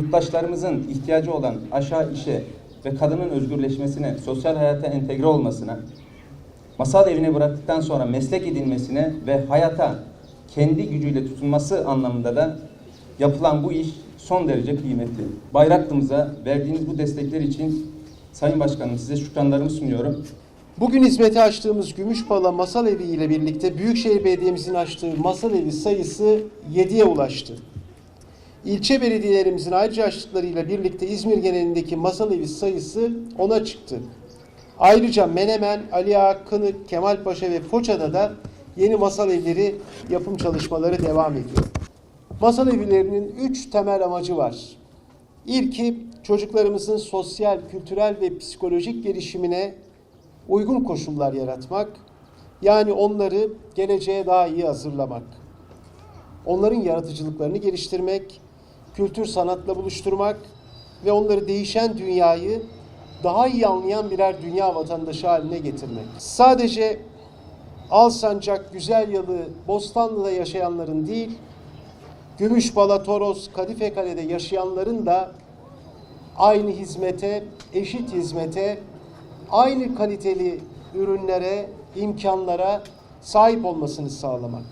yurttaşlarımızın ihtiyacı olan aşağı işe ve kadının özgürleşmesine, sosyal hayata entegre olmasına, masal evine bıraktıktan sonra meslek edinmesine ve hayata kendi gücüyle tutunması anlamında da yapılan bu iş son derece kıymetli. Bayraklımıza verdiğiniz bu destekler için Sayın Başkanım size şükranlarımı sunuyorum. Bugün hizmete açtığımız Gümüşbala Masal Evi ile birlikte Büyükşehir Belediye'mizin açtığı masal evi sayısı 7'ye ulaştı. İlçe belediyelerimizin ayrıca açtıklarıyla birlikte İzmir genelindeki masal evi sayısı 10'a çıktı. Ayrıca Menemen, Ali Ağa, Kınık, Kemalpaşa ve Foça'da da yeni masal evleri yapım çalışmaları devam ediyor. Masal evlerinin üç temel amacı var. İlki çocuklarımızın sosyal, kültürel ve psikolojik gelişimine uygun koşullar yaratmak, yani onları geleceğe daha iyi hazırlamak. Onların yaratıcılıklarını geliştirmek, kültür sanatla buluşturmak ve onları değişen dünyayı daha iyi anlayan birer dünya vatandaşı haline getirmek. Sadece Alsancak, Güzelyalı, Bostanlı'da yaşayanların değil, Gümüşbala, Toros, Kadife Kale'de yaşayanların da aynı hizmete, eşit hizmete, aynı kaliteli ürünlere, imkanlara sahip olmasını sağlamak.